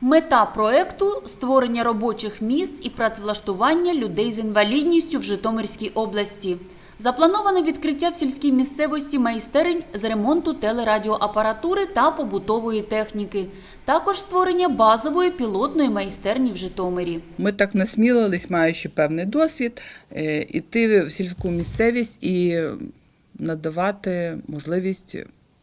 Мета проекту створення робочих місць і працевлаштування людей з інвалідністю в Житомирській області. Заплановане відкриття в сільській місцевості майстерень з ремонту телерадіоапаратури та побутової техніки. Також створення базової пілотної майстерні в Житомирі. Ми так насмілились, маючи певний досвід, е, іти в сільську місцевість і надавати можливість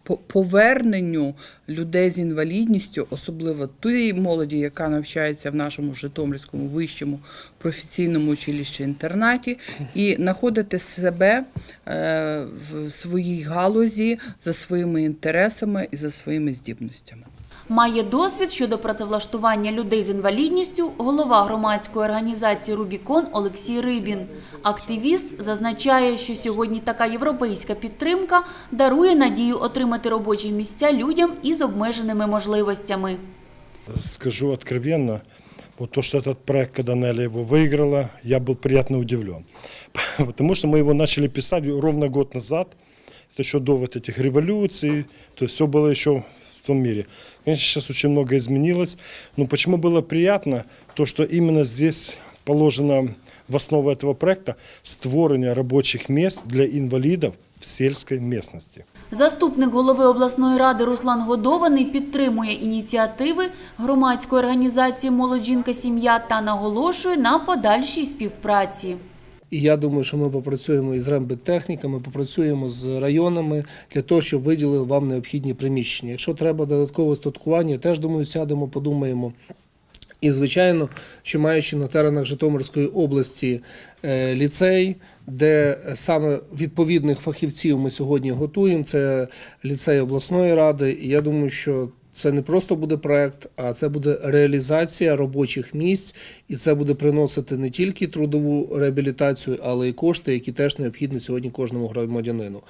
поверненню людей з інвалідністю, особливо тієї молоді, яка навчається в нашому Житомирському вищому професійному училищі інтернаті, і знаходити себе е, в своїй галузі за своїми інтересами і за своїми здібностями. Має досвід щодо працевлаштування людей з інвалідністю голова громадської організації Рубікон Олексій Рибін. Активіст зазначає, що сьогодні така європейська підтримка дарує надію отримати робочі місця людям із обмеженими можливостями. Скажу откровенно, вот то, что этот проект, когда Неля его выиграла, я был приятно удивлен. Потому что мы его начали писать ровно год назад, это еще до вот этих революций, то есть все было еще в том мире. Конечно, сейчас очень много изменилось, но почему было приятно, то, что именно здесь положено в основу этого проекта створение рабочих мест для инвалидов в сельской местности. Заступник голови обласної ради Руслан Годований підтримує ініціативи громадської організації Молодь жінка сім'я та наголошує на подальшій співпраці. І я думаю, що ми попрацюємо із рембиттехніками, попрацюємо з районами для того, щоб виділили вам необхідні приміщення. Якщо треба додаткове статкування, теж думаю, сядемо, подумаємо. І, звичайно, що маючи на теренах Житомирської області е, ліцей, де саме відповідних фахівців ми сьогодні готуємо, це ліцей обласної ради. І я думаю, що це не просто буде проект, а це буде реалізація робочих місць, і це буде приносити не тільки трудову реабілітацію, але й кошти, які теж необхідні сьогодні кожному громадянину.